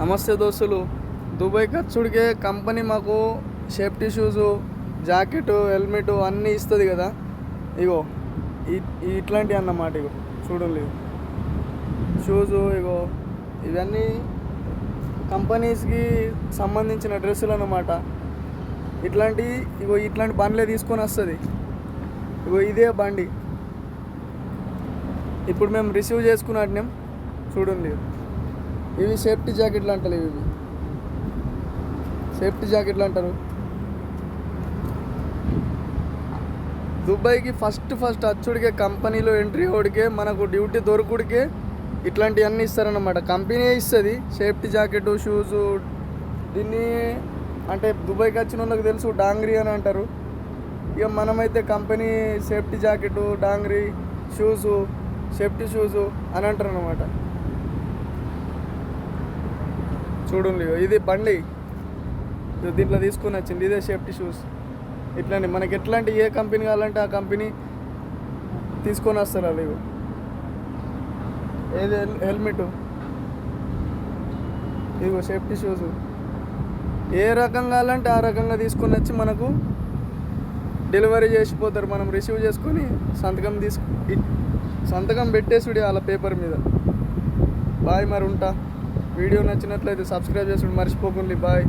నమస్తే దోస్తులు. దుబాయ్ ఖర్చుడికే కంపెనీ మాకు సేఫ్టీ షూజు జాకెట్ హెల్మెట్ అన్నీ ఇస్తుంది కదా. ఇగో ఈ- ఇట్లాంటివి అన్నమాట ఇగో చూడండి. షూజు ఇగో ఇవన్నీ కంపెనీస్కి సంబంధించిన డ్రెస్సులు అన్నమాట. ఇట్లాంటి ఇగో ఇట్లాంటి బండ్లే తీసుకొని వస్తుంది. ఇగో ఇదే బండి. ఇప్పుడు మేము రిసీవ్ చేసుకున్నట్టు చూడండి. ఇవి సేఫ్టీ జాకెట్లు అంటారు ఇవి. సేఫ్టీ జాకెట్లు అంటారు. దుబాయ్కి ఫస్ట్ ఫస్ట్ అచ్చుడికే కంపెనీలో ఎంట్రీ ఓడికే మనకు డ్యూటీ దొరకుడికే ఇట్లాంటివన్నీ ఇస్తారన్నమాట. కంపెనీ ఇస్తుంది సేఫ్టీ జాకెట్ షూజు దీన్ని అంటే దుబాయ్కి వచ్చిన వాళ్ళకి తెలుసు డాంగ్రీ అని అంటారు. ఇక మనమైతే company safety jacket dungaree shoes safety shoes అని అంటారు అనమాట చూడండి ఇది బండి. దీంట్లో తీసుకొని వచ్చింది. ఇదే సేఫ్టీ షూస్ ఇట్లాంటి మనకి ఎట్లాంటి ఏ కంపెనీ కావాలంటే ఆ కంపెనీ తీసుకొని వస్తారు వాళ్ళు ఏది? హెల్- హెల్మెట్. ఇదిగో సేఫ్టీ షూస్ ఏ రకం కావాలంటే ఆ రకంగా తీసుకొని వచ్చి మనకు డెలివరీ చేసిపోతారు. మనం రిసీవ్ చేసుకొని సంతకం తీసుకు సంతకం పెట్టేసుడు వాళ్ళ పేపర్ మీద. బాయ్ మరి ఉంటా. వీడియో నచ్చినట్లయితే సబ్స్క్రైబ్ చేసుకుని మర్చిపోకండి. బాయ్.